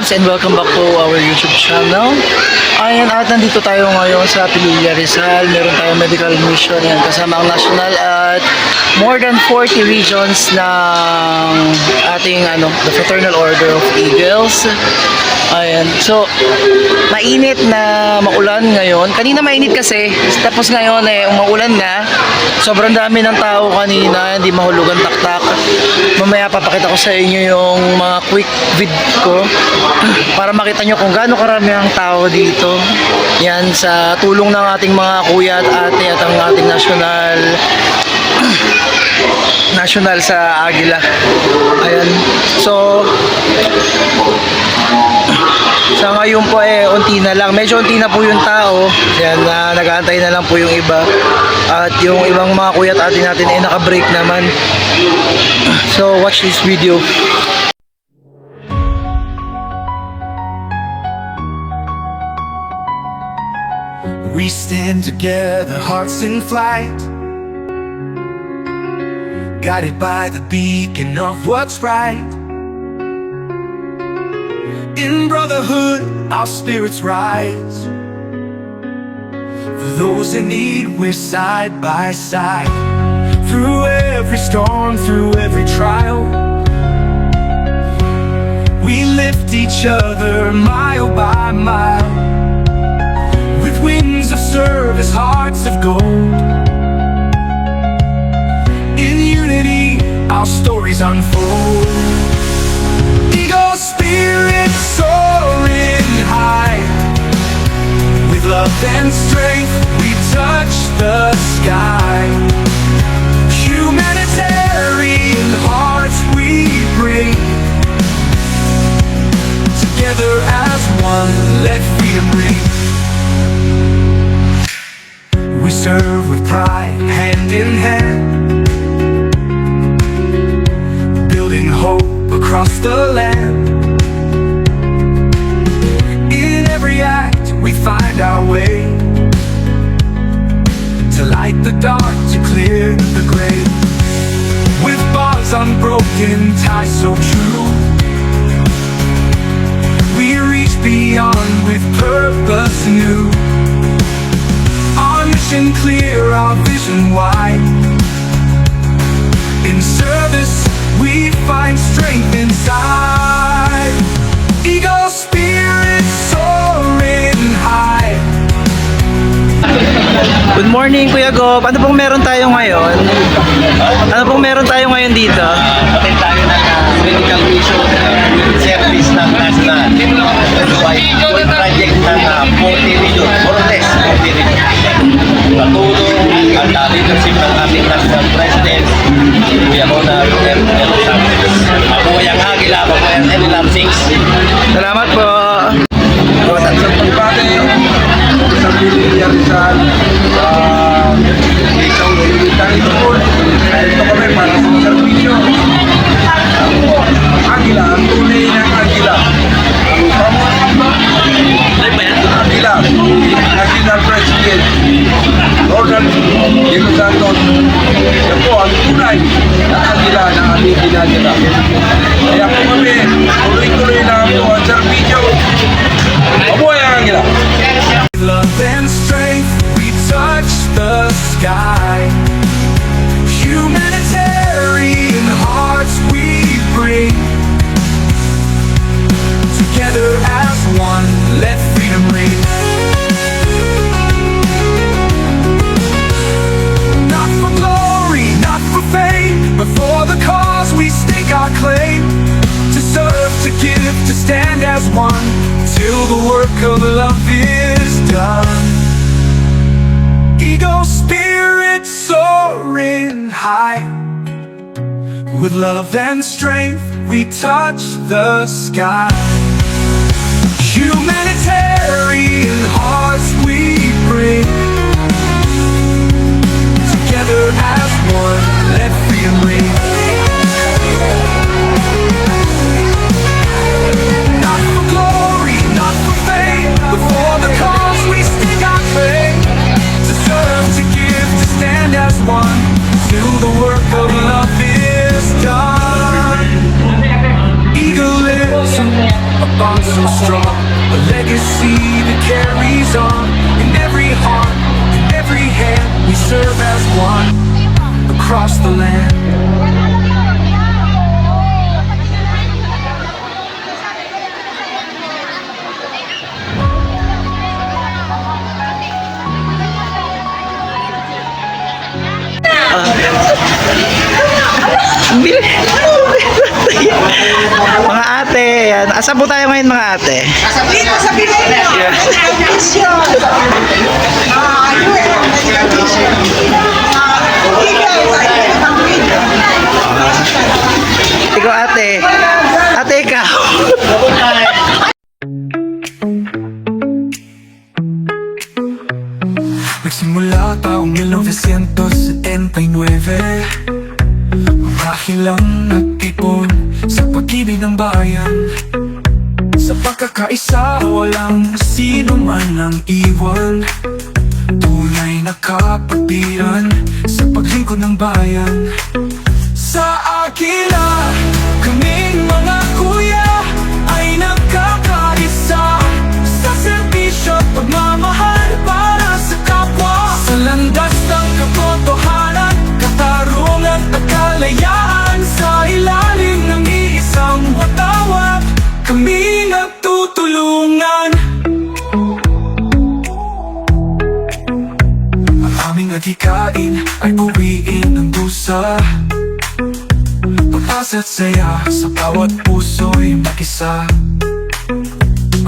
Loves and welcome back to our YouTube channel. Ayan at nandito tayo ngayon sa Pililla Rizal. Meron tayong medical mission yan kasama ang national at more than 40 regions ng ating ano, the Fraternal Order of Eagles. Ayan. So, mainit na maulan ngayon. Kanina mainit kasi, tapos ngayon eh, umuulan na. Sobrang dami ng tao kanina, hindi mahulugan taktak. Mamaya papakita ko sa inyo yung mga quick vid ko para makita nyo kung gaano karami ang tao dito. Yan sa tulong ng ating mga kuya at ate at ang ating national national sa Agila. Ayan. So, sa ngayon po eh, unti na lang. Medyo unti na po yung tao. Yan, na nag-aantay na lang po yung iba. At yung ibang mga kuya at ate natin eh, naka-break naman. So, watch this video. We stand together, hearts in flight. Guided by the beacon of what's right. In brotherhood, our spirits rise. For those in need, we're side by side. Through every storm, through every trial. We lift each other mile by mile. With wings of service, hearts of gold. In unity, our stories unfold. Eagle spirit soaring high. With love and strength, we touch the sky. Humanitarian hearts we bring. Together as one, let freedom ring. Unbroken, ties so true, we reach beyond with purpose new. Our mission clear, our vision wide. In service, we find strength inside. Eagle spirit Good morning, Kuya Gop. Ano pong meron tayo ngayon? Ano pong meron tayo ngayon dito? Patay tayo ng uh, medical mission uh, service ng ay full project ng uh, 40 million, more or less 40 million. Patulong ang uh, leadership ng ating national president, Kuya Ronald M. Santos. Mabuhay ang Agila, mabuhay ang Enilam 6. Salamat po. Isang pagbate, isang Pililla Rizal, uh, isang military school. Ito kami para sa servisyo. Agila, ang tunay ng Agila. Ang pamuha Agila, Agila With love and strength, we touch the sky. Humanitarian hearts we bring. Together as one, let freedom ring. The land. mga ate, yan. Asa po tayo ngayon mga ate? Dito sa Pilipinas, Yeah. Nag-ipon sa pag-ibig ng bayan. Sa pagkakaisa walang sino man ang iwan. Tunay na kapatiran sa paglingkod ng bayan. Sa akila, kaming mga at saya sa bawat puso'y makisa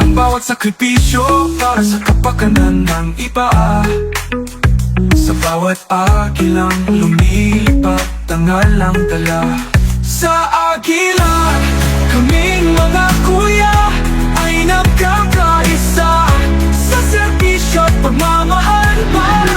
Ang bawat sakripisyo para sa kapakanan ng iba. Sa bawat agilang lumilipat ang alang dala. Sa agila, kaming mga kuya ay nagkakaisa. Sa serbisyo at pagmamahal para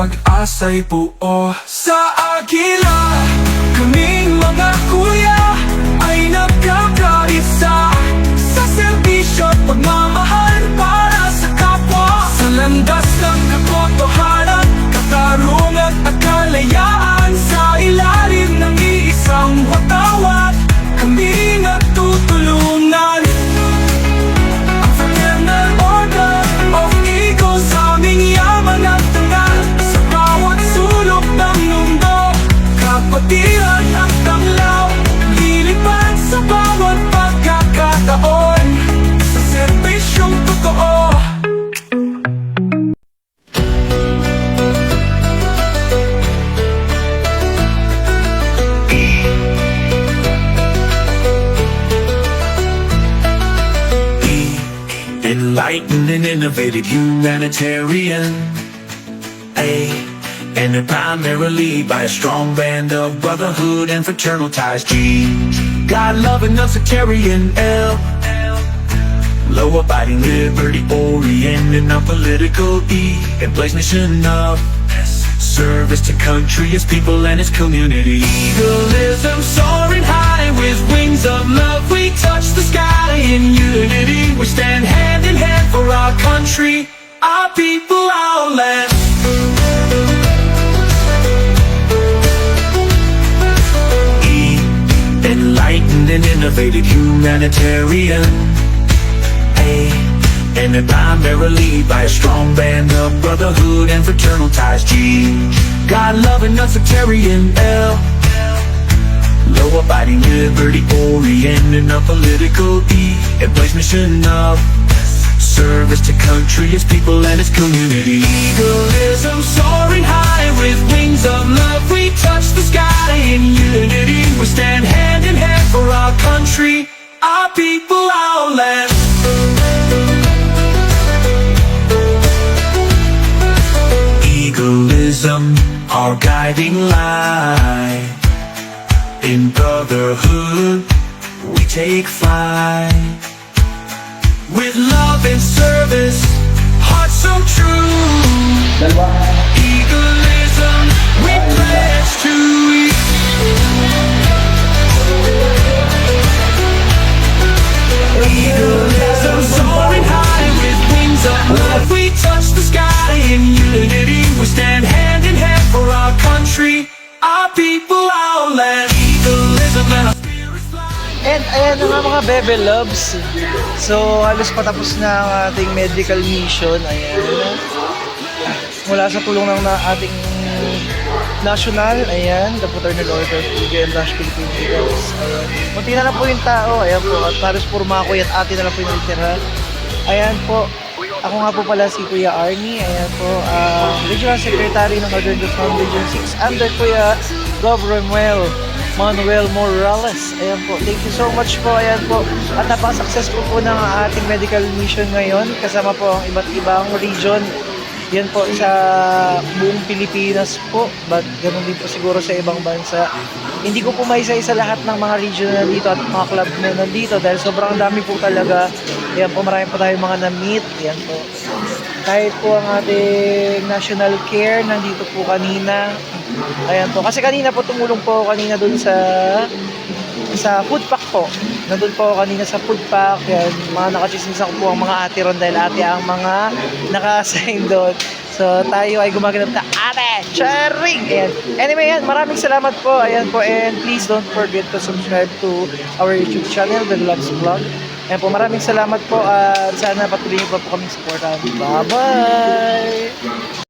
pag-asa'y buo Sa agila, kaming mga kuya And innovative humanitarian. A. And primarily by a strong band of brotherhood and fraternal ties. G. God loving us sectarian. L. Low abiding liberty oriented, non political. E. And place mission of service to country, its people, and its community. Eagleism soaring country, our people, our land. E. Enlightened and innovative humanitarian. A. And primarily by a strong band of brotherhood and fraternal ties. G. God loving us sectarian. L. Low abiding liberty oriented, not political. E. Mission of service to country, its people, and its community. Eagleism soaring high with wings of love. We touch the sky in unity. We stand hand in hand for our country, our people, our land. Eagle our guiding light. In brotherhood, we take flight. And service, hearts so true. Egoism, we pledge to you. Egoism soaring high with wings of love. We touch the sky in unity. We stand hand in hand for our country, our people, our land. Egoism and our spirits fly. And ayan na mga Bebe Loves. So halos patapos na ang ating medical mission. Ayan. Mula sa tulong ng na ating national, ayan, the Fraternal Order of Eagle and Dash Philippine Eagles. Ayan. Na lang po yung tao. Ayan po. At halos puro mga kuya at ate na lang po yung natitira. Ayan po. Ako nga po pala si Kuya Arnie. Ayan po. ah, Regional Secretary ng Northern Luzon Region 6 under Kuya Gov. Romuel Manuel Morales. Ayan po. Thank you so much po. Ayan po. At napaka-successful po ng ating medical mission ngayon. Kasama po ang iba't ibang region. Yan po sa buong Pilipinas po. But ganun din po siguro sa ibang bansa. Hindi ko po maisa-isa lahat ng mga region na nandito at mga club na nandito dahil sobrang dami po talaga. Yan po, marami po tayong mga na-meet. Yan po. Kahit po ang ating national care nandito po kanina. Ayan po. Kasi kanina po tumulong po kanina dun sa sa food pack po. Nandun po kanina sa food pack. Yan, mga nakachismisan po ang mga ate ron dahil ate ang mga naka-assign doon. So tayo ay gumaganap na ate, charing! Ayan. Anyway, yan, maraming salamat po. Ayan po. And please don't forget to subscribe to our YouTube channel, The Loves Vlog. Ayan po, maraming salamat po at sana patuloy niyo pa po kami supportan. Bye-bye!